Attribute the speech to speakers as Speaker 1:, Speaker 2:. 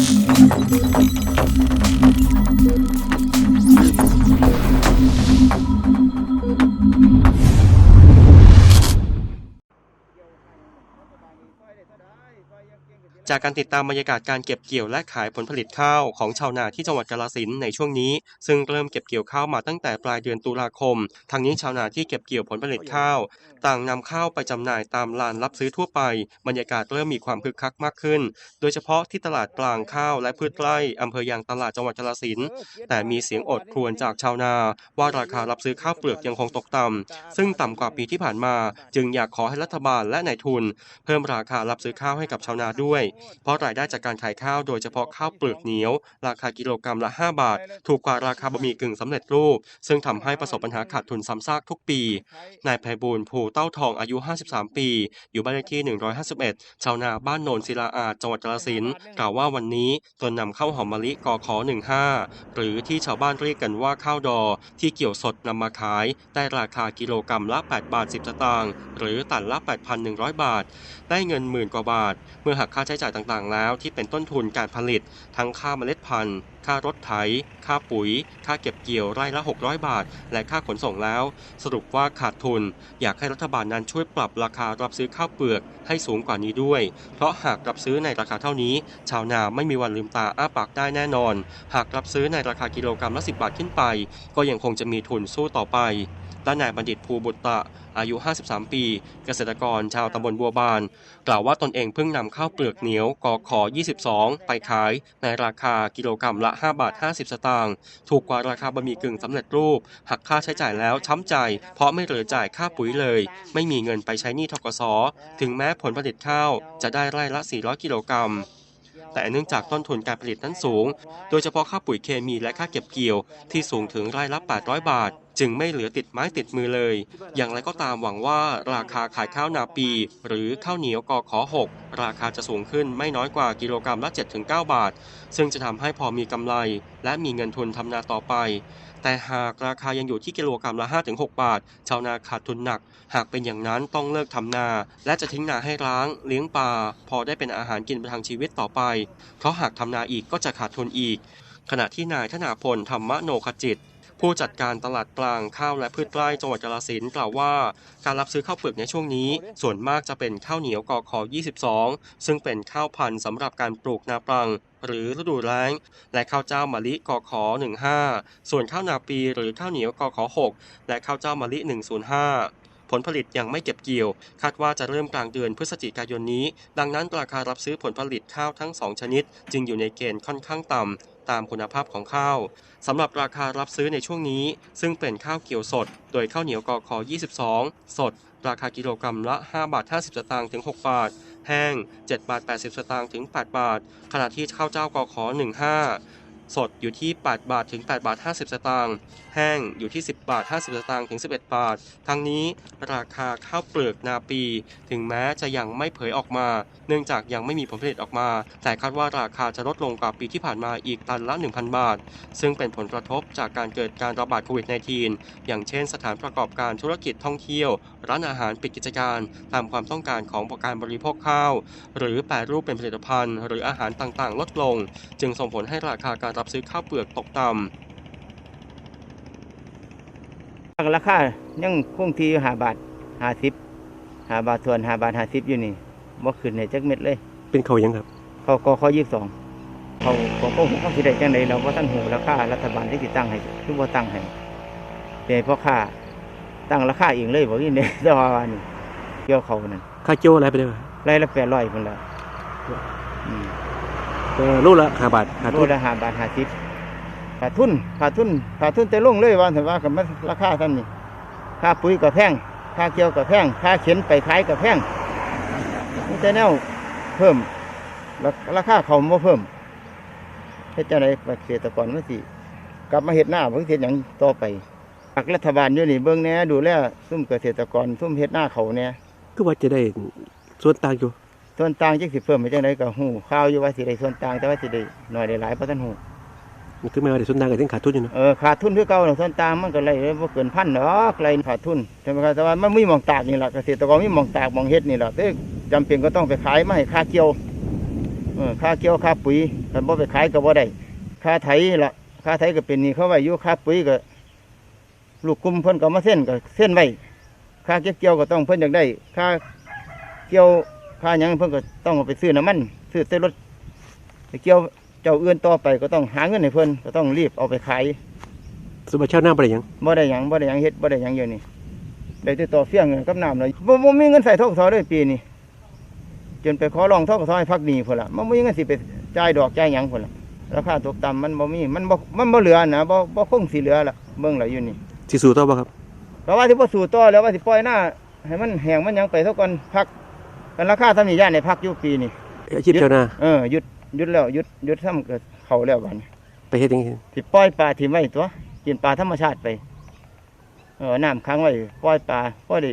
Speaker 1: Thank you. จากการติดตามบรรยากาศการเก็บเกี่ยวและขายผลผลิตข้าวของชาวนาที่จังหวัดกาฬสินในช่วงนี้ ซึ่งเริ่มเก็บเกี่ยวข้าวมาตั้งแต่ปลายเดือนตุลาคม ทางนี้ชาวนาที่เก็บเกี่ยวผลผลิตข้าว ต่างนำข้าวไปจำหน่ายตามลานรับซื้อทั่วไป บรรยากาศเริ่มมีความคึกคักมากขึ้น โดยเฉพาะที่ตลาดกลางข้าวและพืชไร่อำเภอยางตลาดจังหวัดกาฬสินแต่มีเสียงอดครวญจากชาวนา ว่าราคารับซื้อข้าวเปลือกยังคงตกต่ำซึ่งต่ำกว่าปีที่ผ่านมา จึงอยากขอให้รัฐบาลและนายทุน เพิ่มราคารับซื้อข้าวให้กับชาวนาด้วยเพราะรายได้จากการขายข้าวโดยเฉพาะข้าวเปลือกเหนียว ราคากิโลกรัมละ 5 บาท ถูกกว่าราคาบะหมี่กึ่งสำเร็จรูป ซึ่งทำให้ประสบปัญหาขาดทุนซ้ำซากทุกปี นายไพบูลย์ภูเต้าทองอายุ 53 ปี อยู่บ้านเลขที่ 151 ชาวนาบ้านโนนศิลาอาจจังหวัดกาฬสินธุ์กล่าวว่าวันนี้ตนนำข้าวหอมมะลิกข15 หรือที่ชาวบ้านเรียกกันว่าข้าวดอ ที่เกี่ยวสดนำมาขายได้ราคากิโลกรัมละ 8 บาท 10 สตางค์หรือตันละ 8,100 บาท ได้เงินหมื่นกว่าบาท เมื่อหักค่าใช้จ่ายต่างๆ แล้วที่เป็นต้นทุนการผลิต ทั้งค่าเมล็ดพันธุ์ ค่ารถไถ ค่าปุ๋ย ค่าเก็บเกี่ยวไร่ละ 600 บาท และค่าขนส่งแล้ว สรุปว่าขาดทุน อยากให้รัฐบาลนั้นช่วยปรับราคารับซื้อข้าวเปลือกให้สูงกว่านี้ด้วย เพราะหากรับซื้อในราคาเท่านี้ ชาวนาไม่มีวันลืมตาอ้าปากได้แน่นอน หากรับซื้อในราคากิโลกรัมละ 10 บาทขึ้นไป ก็ยังคงจะมีทุนสู้ต่อไป ด้านนายบัณฑิตภูบุตตะอายุ 53 ปี เกษตรกรชาวตำบลบัวบาน กล่าวว่าตนเองเพิ่งนำข้าวเปลือกเหนียวกอขอ 22 ไปขายในราคากิโลกรัมละ 5 บาท 50 สตางค์ถูกกว่าราคาบะหมี่กึ่งสำเร็จรูป หักค่าใช้จ่ายแล้วช้ำใจ เพราะไม่เหลือจ่ายค่าปุ๋ยเลย ไม่มีเงินไปใช้หนี้ทกสถึงแม้ผลผลิตข้าวจะได้ไร่ละ 400 กิโลกรัมแต่เนื่องจากต้นทุนการผลิตนั้นสูง โดยเฉพาะค่าปุ๋ยเคมีและค่าเก็บเกี่ยวที่สูงถึงไร่ละ 800 บาท จึงไม่เหลือติดไม้ติดมือเลย อย่างไรก็ตามหวังว่าราคาขายข้าวนาปี หรือข้าวเหนียวกอขอ6ราคาจะสูงขึ้นไม่น้อยกว่ากิโลกรัมละ 7-9 บาท ซึ่งจะทำให้พอมีกำไร และมีเงินทุนทำนาต่อไป แต่หากราคายังอยู่ที่กิโลกรัมละ 5-6 บาท ชาวนาขาดทุนหนัก หากเป็นอย่างนั้นต้องเลิกทำนา และจะทิ้งนาให้ร้าง เลี้ยงปลาพอได้เป็นอาหารกินประทังชีวิตต่อไป เพราะหากทำนาอีกก็จะขาดทุนอีก ขณะที่นายธนาพลธรรมโนขจิต ผู้จัดการตลาดกลางข้าวและพืชไร่จังหวัดกาฬสินธุ์กล่าวว่า การรับซื้อข้าวเปลือกในช่วงนี้ ส่วนมากจะเป็นข้าวเหนียวกอขอ22 ซึ่งเป็นข้าวพันธุ์สำหรับการปลูกนาปรัง หรือฤดูแล้ง และข้าวเจ้ามะลิกอขอ15 ส่วนข้าวนาปีหรือข้าวเหนียวกอขอ6และข้าวเจ้ามะลิ 105ผลผลิตยังไม่เก็บเกี่ยว คาดว่าจะเริ่มกลางเดือนพฤศจิกายนนี้ ดังนั้นราคารับซื้อผลผลิตข้าวทั้ง 2 ชนิด จึงอยู่ในเกณฑ์ค่อนข้างต่ำ ตามคุณภาพของข้าวสำหรับราคารับซื้อในช่วงนี้ ซึ่งเป็นข้าวเกี่ยวสด โดยข้าวเหนียวกอคอ22 สด ราคากิโลกรัมละ5บาท50 สตางค์ถึง 6 บาท แห้ง7บาท80 สตางค์ถึง 8 บาท ขณะที่ข้าวเจ้ากอคอ15 สดอยู่ที่ 8 บาทถึง 8 บาท 50 สตางค์ แห้งอยู่ที่ 10 บาท 50 สตางค์ถึง 11 บาท ทั้งนี้ราคาข้าวเปลือกนาปี ถึงแม้จะยังไม่เผยออกมา เนื่องจากยังไม่มีผลผลิตออกมา แต่คาดว่าราคาจะลดลงกว่าปีที่ผ่านมาอีกตันละ 1,000 บาท ซึ่งเป็นผลกระทบจากการเกิดการระบาดโควิด -19 อย่างเช่นสถานประกอบการธุรกิจท่องเที่ยว ร้านอาหารปิดกิจการตามความต้องการของการบริโภคข้าว หรือแปรรูปเป็นผลิตภัณฑ์ หรืออาหารต่างๆ ลดลง จึงส่งผลให้ราคาการรับซื้อข้าวเปลือกตกต่ำ
Speaker 2: ราคายังคงที่หาบาทหาสิบหาบาทส่วนหาบาทหาสิบอยู่นี่บ่ขึ้นในจักเม็ดเลย
Speaker 1: เป็นเขายังครับ
Speaker 2: เขาก็ข้อยี่สิบสองเขาเขาก็เขาสิได้จังไดเราก็ตั้งหูราคารัฐบาลที่สิตั้งให้คือบ่ตั้งให้แต่เพราะค่าตั้งราคาเองเลยบ่ยินเด้แต่ว่าว่านี่เกี่ยวเขานั่น
Speaker 1: ค่าเกี่ยวอะไรไปได้ไหม
Speaker 2: ไร่ละ800พุ่นละ อืม
Speaker 1: ลูกละห้าบาทขาด
Speaker 2: โล
Speaker 1: ทุน
Speaker 2: ละห้าบาทห้าสิบขาดทุนขาดทุนขาดทุนแต่ลงเลยว่าแต่ว่ากับมันราคาเท่านนี้ค่าปุ๋ยก็แพงค่าเกี่ยวก็แพงค่าเข็นไปขายก็แพงนี่แต่แนวเพิ่มราราคาเขาบ่เพิ่มเฮ็ดจังไดเกษตรกรมันสิกลับมาเฮ็ดหน้าเพิ่งเฮ็ดหยังต่อไปฝากรัฐบาลอยู่นี่เบิ่งแหน่ดูแลซุ่มเกษตรกรซุ่มเฮ็ดหน้าเขาแหน่
Speaker 1: คือว่าจะได้ส่วนต่างอยู่
Speaker 2: ส่วนต่างจักสิเพิ่มไปจังไดก็ฮู้ข่าวอยู่ว่าสิได้ส่วนต่างแต่ว่าสิได้น้อยได้หลายบ่ทันฮู้
Speaker 1: คือไม่ว่าได้ส่วนต่างกันยังขาดทุนอยู่เนาะ
Speaker 2: เออขาดทุนคือเก่าน่ะส่วนต่างมันก็เลยบ่เกินพันดอกไรขาดทุนใช่ไหมครับแต่ว่ามันมีหมองตากนี่แหละเกษตรกรมีหมองตากหมองเฮ็ดนี่แหละแต่จำเป็นก็ต้องไปขายมาให้ค่าเกี่ยวเออค่าเกี่ยวค่าปุ๋ยคันบ่ไปขายก็บ่ได้ค่าไถละค่าไถก็เป็นหนี่เขาไว้อยู่ค่าปุ๋ยก็ลูกกลุ่มเพิ่นก็มาเส้นก็เส้นไว้ค่าเก็บเกี่ยวก็ต้องเพิ่นอยากได้ค่าเกี่ยว ค่าหยังเพิ่นก็ต้องเอาไปซื้อน้ำมันซื้อเส้นรถไปเกี่ยวเจ้าอื่นต่อไปก็ต้องหาเงินให้เพิ่นก็ต้องรีบเอาไปขาย
Speaker 3: สมบัติชาวนาบ่ได้หยัง
Speaker 2: บ่ได้หยังบ่ได้หยังเฮ็ดบ่ได้หยังอยู่นี่ได้แต่ต่อเฟี้ยงเงินกับน้ำเลยบ่บ่มีเงินใส่ทกศเลยปีนี้จนไปขอร้องทกศให้พักหนี้พุ่นล่ะมันบ่มีเงินสิไปจ่ายดอกจ่ายหยังพุ่นล่ะราคาตกต่ำมันบ่มีมันบ่มันบ่เหลือนะบ่บ่คงสิเหลือละเบิ่งแล้วอยู่นี่
Speaker 3: สิสู้ต่อบ่ครับ
Speaker 2: เพราะว่าที่บ่สู่ต่อแล้วว่าสิปล่อยหน้าให้มันแห้งมันหยังไปเท่าก่อนพัก กันราคาทำนี่ย่านในพักอยู่ปีนี้
Speaker 3: อาชีพชาวนา
Speaker 2: เออหยุดหยุดแล้วหยุดหยุดทำเกิดเข้าแล้วบัดนี้
Speaker 3: ไปเฮ็ดหยัง
Speaker 2: สิปล่อยปลาถิ่มไว้ตัวกินปลาธรรมชาติไปเออน้ำค้างไว้ปล่อยปลาพอได้